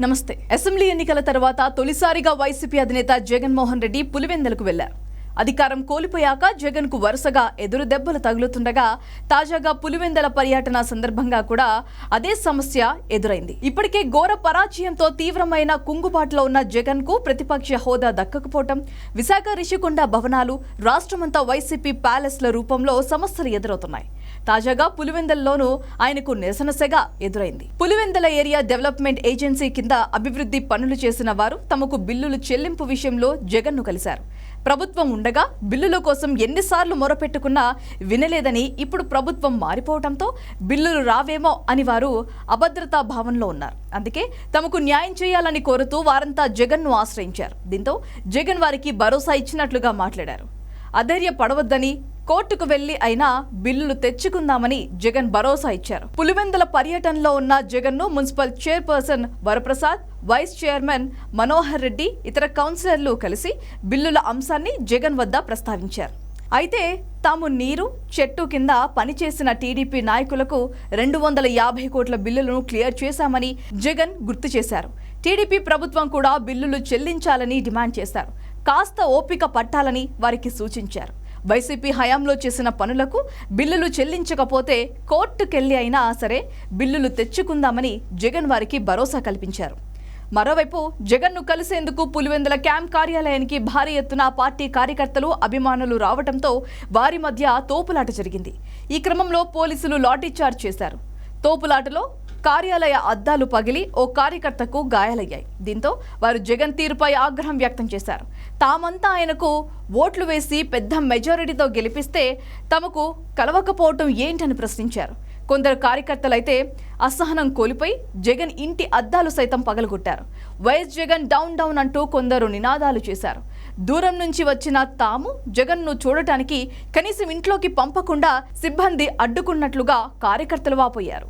నమస్తే. అసెంబ్లీ ఎన్నికల తర్వాత తొలిసారిగా వైసీపీ అధినేత జగన్మోహన్ రెడ్డి పులివెందలకు వెళ్ళారు అధికారం కోల్పోయాక జగన్కు వరుసగా ఎదురు దెబ్బలు తగులుతుండగా తాజాగా పులివెందల పర్యటన సందర్భంగా కూడా అదే సమస్య ఎదురైంది. ఇప్పటికే ఘోర పరాజయంతో తీవ్రమైన కుంగుబాటులో ఉన్న జగన్కు ప్రతిపక్ష హోదా దక్కకపోవటం విశాఖ రిషికొండ భవనాలు రాష్ట్రమంతా వైసీపీ ప్యాలెస్ల రూపంలో సమస్యలు ఎదురవుతున్నాయి. తాజాగా పులివెందల్లోనూ ఆయనకు నిరసనసగా ఎదురైంది. పులివెందల ఏరియా డెవలప్మెంట్ ఏజెన్సీ కింద అభివృద్ధి పనులు చేసిన వారు తమకు బిల్లులు చెల్లింపు విషయంలో జగన్ను కలిశారు. ప్రభుత్వం ఉండగా బిల్లుల కోసం ఎన్నిసార్లు మొరపెట్టుకున్నా వినలేదని ఇప్పుడు ప్రభుత్వం మారిపోవడంతో బిల్లులు రావేమో అని వారు అభద్రతా భావంలో ఉన్నారు. అందుకే తమకు న్యాయం చేయాలని కోరుతూ వారంతా జగన్ను ఆశ్రయించారు. దీంతో జగన్ వారికి భరోసా ఇచ్చినట్లుగా మాట్లాడారు. అధైర్య పడవద్దని కోర్టుకు వెళ్ళి అయినా బిల్లులు తెచ్చుకుందామని జగన్ భరోసా ఇచ్చారు. పులివెందుల పర్యటనలో ఉన్న జగన్ను municipal chairperson Varaprasad vice chairman Manohar Reddy ఇతర కౌన్సిలర్లు కలిసి బిల్లుల అంశాన్ని జగన్ వద్ద ప్రస్తావించారు. అయితే తాము నీరు చెట్టు కింద పనిచేసిన టీడీపీ నాయకులకు రెండు వందల యాభై కోట్ల బిల్లులను క్లియర్ చేశామని జగన్ గుర్తు చేశారు. టీడీపీ ప్రభుత్వం కూడా బిల్లులు చెల్లించాలని డిమాండ్ చేశారు. కాస్త ఓపిక పట్టాలని వారికి సూచించారు. వైసీపీ హయాంలో చేసిన పనులకు బిల్లులు చెల్లించకపోతే కోర్టుకెళ్ళి అయినా సరే బిల్లులు తెచ్చుకుందామని జగన్ వారికి భరోసా కల్పించారు. మరోవైపు జగన్ను కలిసేందుకు పులివెందుల క్యాంప్ కార్యాలయానికి భారీ ఎత్తున పార్టీ కార్యకర్తలు అభిమానులు రావడంతో వారి మధ్య తోపులాట జరిగింది. ఈ క్రమంలో పోలీసులు లాఠీచార్జ్ చేశారు. తోపులాటలో కార్యాలయ అద్దాలు పగిలి ఓ కార్యకర్తకు గాయాలయ్యాయి. దీంతో వారు జగన్ తీరుపై ఆగ్రహం వ్యక్తం చేశారు. తామంతా ఆయనకు ఓట్లు వేసి పెద్ద మెజారిటీతో గెలిపిస్తే తమకు కలవకపోవటం ఏంటని ప్రశ్నించారు. కొందరు కార్యకర్తలైతే అసహనం కోల్పోయి జగన్ ఇంటి అద్దాలు సైతం పగలగొట్టారు. వైఎస్ జగన్ డౌన్ డౌన్ అంటూ కొందరు నినాదాలు చేశారు. దూరం నుంచి వచ్చిన తాము జగన్ను చూడటానికి కనీసం ఇంట్లోకి పంపకుండా సిబ్బంది అడ్డుకున్నట్లుగా కార్యకర్తలు వాపోయారు.